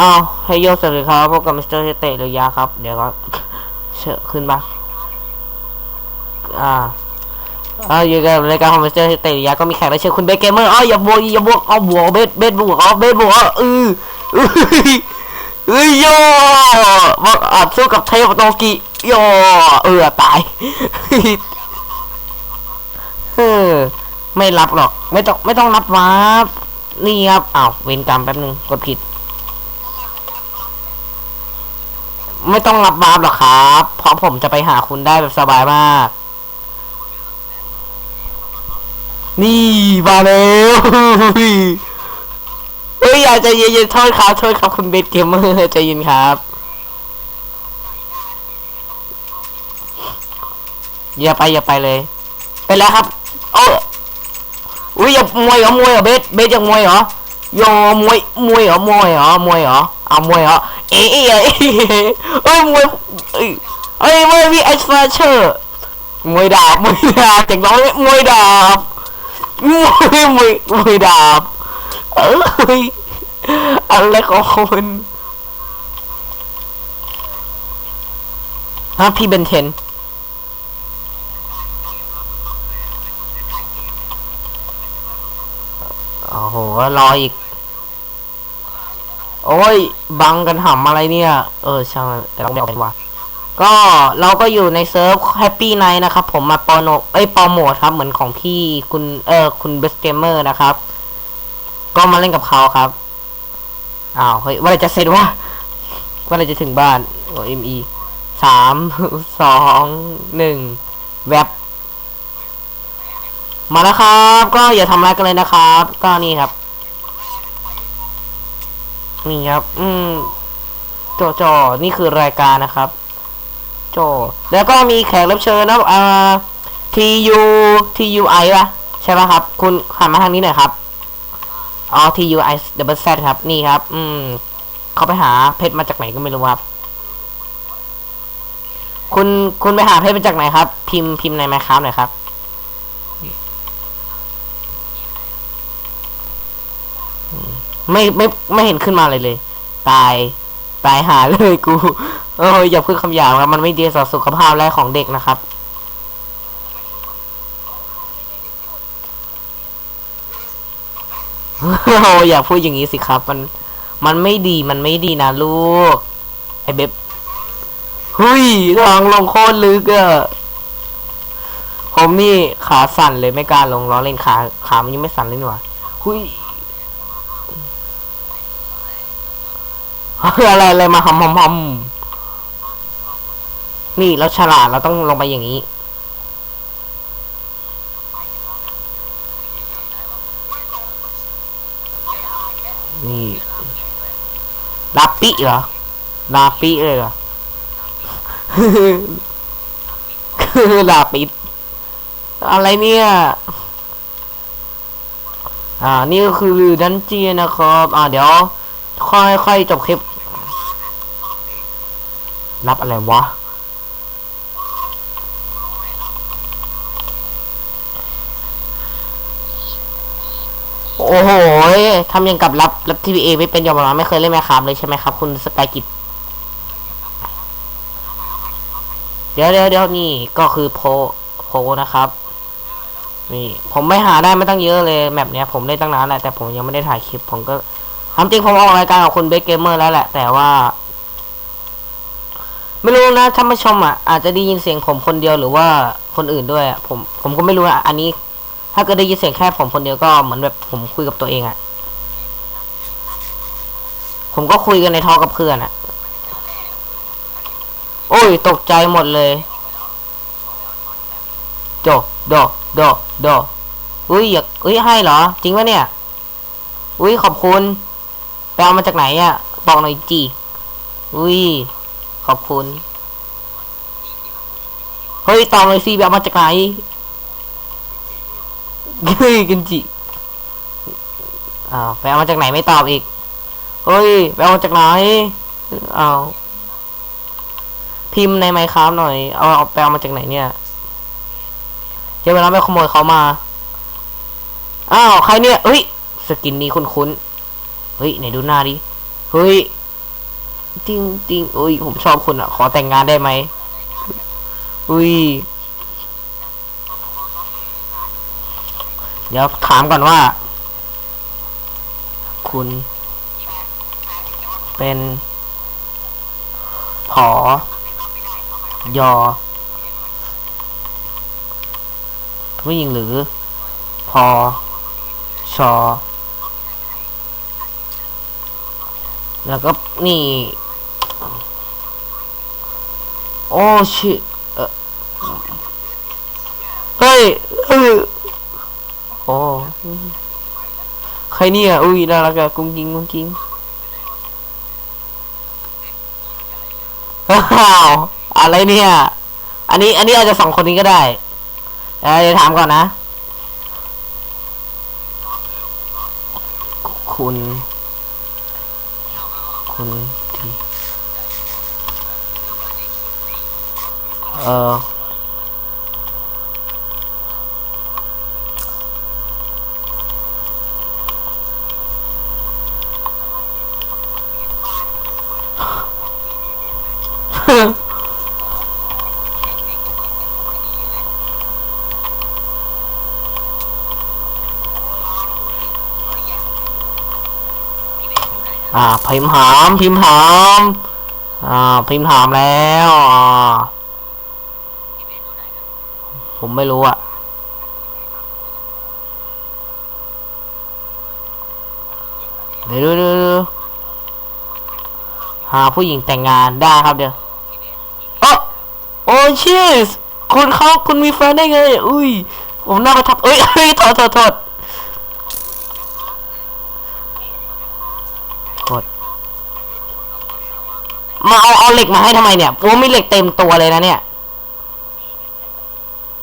อ้าวให้โยกสวัสดีครับพบกับมิสเตอร์เตะเรือยาครับ เดี๋ยวก็เชิญขึ้นมาอ่าอ่าอยู่กับรายการของมิสเตอร์เตะเรือยาก็มีแขกรับเชิญคุณเบสเกมเมอร์อ๋ออย่าบวกอย่าบวกเอาบวกเบสเบสบวกอ๋อเบสบวกอ๋อเออเอ้ยเอ้ยโยบอกอัดสู้กับเทพโตกิโยเออตายเออไม่รับหรอก ไม่ต้องไม่ต้องรับวาร์นี่ครับอ้าวเวรกรรมแป๊บนึงกดผิด ไม่ต้องรับบาร์ปหรอกครับ เพราะผมจะไปหาคุณได้แบบสบายมาก นี่มาแล้วเฮ้ยอย่าใจเย็นๆโทษครับโทษครับคุณเบสเกมเมอร์ใจเย็นครับอย่าไปอย่าไปเลย ไปแล้วครับเอออุ้ยอย่ามวยเหรอมวยเหรอเบสเบสยังมวยเหรอ โยมวยมวยเหรอมวยเหรอมวยเหรอเอามวยเหรอเอ๊ะเอ๊ะเอ๊ะเอ้ยมวยเอ้ยเอ้ยมวยวีไอซ์ฟาเชอร์มวยดาบมวยดาบจากน้องมวยดาบมวยมวยมวยดาบเอ้ยอะไรของคุณฮะพี่เบนเทน โอ้โหรออีก โอ้ย บังกันหำอะไรเนี่ย เออช่างแต่เราไม่เอาเป็นว่าก็เราก็อยู่ในเซิร์ฟแฮปปี้ไนท์นะครับ ผมมาปอโนเอ้ยปอโหมดครับ เหมือนของพี่คุณเออคุณเบสเกมเมอร์นะครับ ก็มาเล่นกับเขาครับอ้าวเฮ้ยว่าจะเสร็จวะว่าจะถึงบ้านโอ้เอ็มอีสามสองหนึ่งแวบ มาแล้วครับ ก็อย่าทำอะไรายกันเลยนะครับ ก็นี่ครับ นี่ครับ อืมโจโจนี่คือรายการนะครับโจแล้วก็มีแขกรับเชิญนะอ่า TU TUI ป่ะใช่ป่ะครับ คุณหันมาทางนี้หน่อยครับอ๋อ TUI double Z ครับ นี่ครับ อืมเขาไปหาเพชรมาจากไหนก็ไม่รู้ครับ คุณคุณไปหาเพชรมาจากไหนครับ พิมพ์พิมพ์ในไมค์ครับหน่อยครับ ไม่ไม่ไม่เห็นขึ้นมาเลยเลย ตาย ตายหาเลยกู เอออย่าพูดคำหยาบครับ มันไม่ดีต่อสุขภาพและของเด็กนะครับ โอ้อย่าพูดอย่างนี้สิครับ มัน มันไม่ดี มันไม่ดีนะลูก ไอเบบเฮ้ยทางลงโคตรลึกอะผมนี่ขาสั่นเลยไม่กล้าลงล้อเล่นขา ขามันยังไม่สั่นเลยนี่หว่าหุย อะไรอะไรมาหอมหอมหอมนี่เราฉลาดเราต้องลงไปอย่างนี้ นี่ลาปิเหรอลาปิเลยเหรอคือลาปิอะไรเนี่ย อ่า นี่ก็คือดันเจียนนะครับ อ่า เดี๋ยว ค่อยค่อยจบคลิป รับอะไรวะ โอ้โหทำยังกับรับรับทีวีเอไม่เป็นยอมรับไม่เคยเล่นแมคคามเลยใช่ไหมครับ คุณสกายกิจเดี๋ยวเดี๋ยวเดี๋ยวนี่ก็คือโพโพนะครับ นี่ ผมไม่หาได้ไม่ตั้งเยอะเลยแมปเนี้ยผมเล่นตั้งนานแหละแต่ผมยังไม่ได้ถ่ายคลิปผมก็ทำจริงผมออกรายการกับคุณเบสเกมเมอร์แล้วแหละ แต่ว่า ไม่รู้นะท่านผู้ชมอะอาจจะได้ยินเสียงผมคนเดียวหรือว่าคนอื่นด้วยอะผมผมก็ไม่รู้อะอันนี้ ถ้าเกิดได้ยินเสียงแค่ผมคนเดียวก็เหมือนแบบผมคุยกับตัวเองอะผมก็คุยกันในทอกับเพื่อนอะ โอ้ยตกใจหมดเลยโดโดโดโดอุ้ยอยากอุ้ยให้เหรอ จริงปะเนี่ย อุ้ยขอบคุณ ไปเอามาจากไหนอะ บอกหน่อยจีอุ้ย ขอบคุณ เฮ้ยตอบหน่อยสิไปเอามาจากไหนเฮ้ยกินจิอ้าวไปเอามาจากไหนไม่ตอบอีก เฮ้ยไปเอามาจากไหนอ้าวพิมพ์ในไมค์ครับหน่อยเอาเอาไปเอามาจากไหนเนี่ยเดี๋ยวเวลาไปขโมยเขามา อ้าวใครเนี่ยเฮ้ย สกินนี้คุ้นๆ เฮ้ยไหนดูหน้าดิ เฮ้ย จริงจริงอุ้ยผมชอบคุณอะ ขอแต่งงานได้ไหมอุ้ยเดี๋ยวถามก่อนว่า คุณ เป็นผอยอผู้หญิงหรือ พอ ชอ แล้วก็นี่ โอ้ชิเอ่อเฮ้ยเฮ้ยโอ้ใครเนี่ยอุ้ยน่ารักอะกุ้งกิ้งกุ้งกิ้งอ้าวอะไรเนี่ย อันนี้ อันนี้อาจจะสองคนนี้ก็ได้เอ้ยเดี๋ยวถามก่อนนะ คุณ คุณ เอออ่าพิมพ์หามพิมพ์หามอ่าพิมพ์หามแล้วอ่า ผมไม่รู้อะเดี๋ยวดูดูหาผู้หญิงแต่งงานได้ครับเดี๋ยวโอ้โอ้ชีสคุณเขาคุณมีแฟนได้ไง อุ้ย ผมน่าประทับเอ้ยเอ้ยโทษโทษโทษโทษมาเอาเอาเหล็กมาให้ทำไมเนี่ยผมมีเหล็กเต็มตัวเลยนะเนี่ย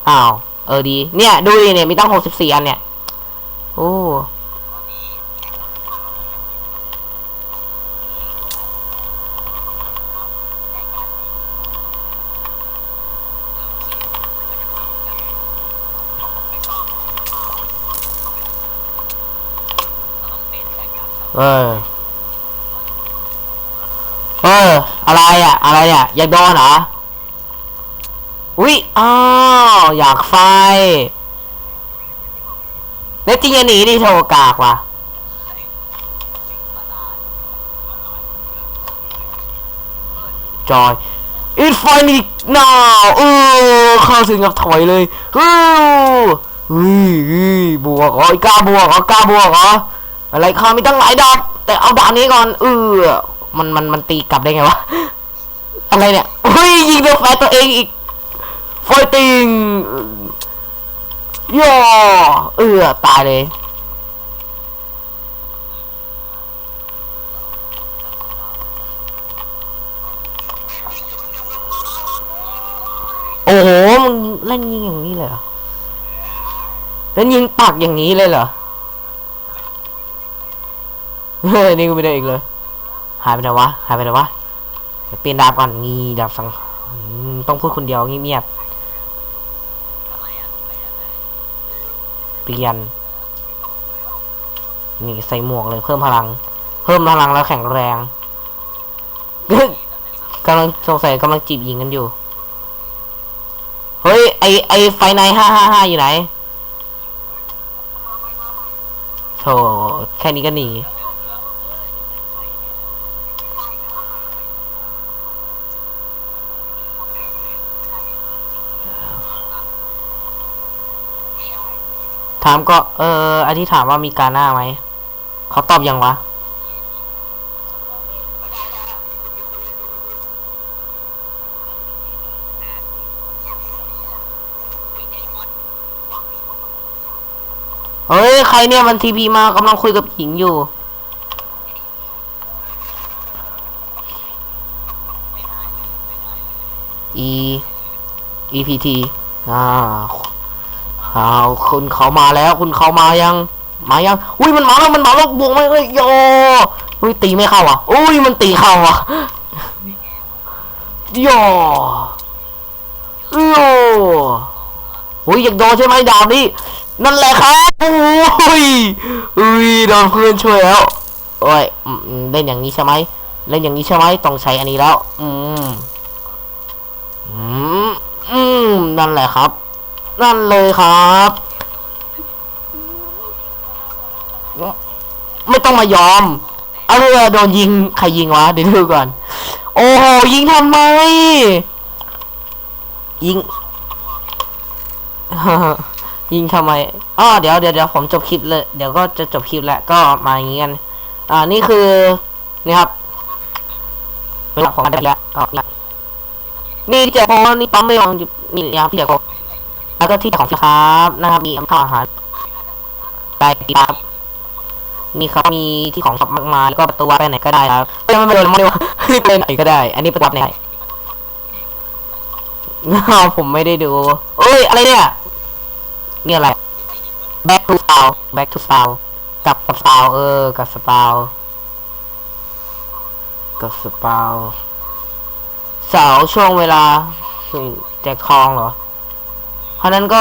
อ้าว เออดี เนี่ย ดูดิเนี่ย มีตั้งหกสิบสี่อันเนี่ย โอ้เออ เออ อะไรอะ อะไรอะ อยากโดนเหรอ อุ๊ยอ้าวอยากไฟแล้วจริงจะหนีดิโทกากว่ะจอย It finally now เออเข้าถึงกับถอยเลยฮู้อุ้ยอุ้ยบวกอไอ้กล้าบวกเหรอกล้าบวกเหรออะไรข้ามีตั้งหลายดาบแต่เอาดาบนี้ก่อนเออมันมันมันตีกลับได้ไงวะอะไรเนี่ยอุ้ยยิงโดนแฟตัวเองอีก ไฟติงย่อเออตายเลยโอ้โหมึงเล่นยิงอย่างนี้เลยเหรอเล่นยิงปักอย่างนี้เลยเหรอเฮ้ยนี่กูไม่ได้อีกเลย หายไปไหนวะ หายไปไหนวะเปลี่ยนดาบก่อนนี่ดาบสังต้องพูดคนเดียวเงียบๆ เปลี่ยน นี่ใส่หมวกเลยเพิ่มพลัง เพิ่มพลังแล้วแข็งแรงกำลังสงสัยกำลังจีบหญิงกันอยู่ เฮ้ย ไอไอไฟในห้าห้าห้าอยู่ไหนโธ่แค่นี้ก็หนีามก็เอออันที่ถามว่ามีการหน้าไหม เขาตอบยังวะ เฮ้ย ใครเนี่ยมันทีพีมากำลังคุยกับหญิงอยู่ E E P T อ่า ข่าวคุณเขามาแล้วคุณเขามายัง มายัง อุ้ยมันมาแล้วมันมาแล้วบวกไหมเอ้ยโยอุ้ยตีไม่เข้าอะอุ้ยมันตีเข้าอะโยโยอุ้ยอยากโดนใช่ไหมดาบนี้นั่นแหละครับอุ้ยอุ้ยโดนเพื่อนช่วยแล้วโอ้ยเล่นอย่างนี้ใช่ไหมเล่นอย่างนี้ใช่ไหมต้องใช้อันนี้แล้ว อืมอืมอืมนั่นแหละครับ นั่นเลยครับ ไม่ต้องมายอม เอาเรือโดนยิง ใครยิงวะ เดี๋ยวดูก่อน โอ้โห ยิงทำไม ยิง ยิงทำไมอ๋อเดี๋ยวเดี๋ยวเดี๋ยวผมจบคลิปเลย เดี๋ยวก็จะจบคลิปแล้ว ก็มาอย่างงี้กัน อ่า นี่คือ นี่ครับเวลาของกันได้แล้วก็นี่นี่ที่แจกโค้ดนี่ปั๊มไม่ยอมนี่นะครับที่แจกโค้ด แล้วก็ที่ของฟรีครับนะครับมีข้าวอาหารไปครับนี่ครับมีที่ของชอบมากมายแล้วก็ประตูวัดไปไหนก็ได้ครับไม่ไม่ไม่โดนไม่โดนไปไหนก็ได้ อันนี้ประตูวัดไหนอ้าผมไม่ได้ดูเอ้ยอะไรเนี่ยนี่อะไร back to sound back to s o u n กลับกับ sound เออ กับ sound กับ sound เสาร์ช่วงเวลาแจกทองเหรอ kanan kau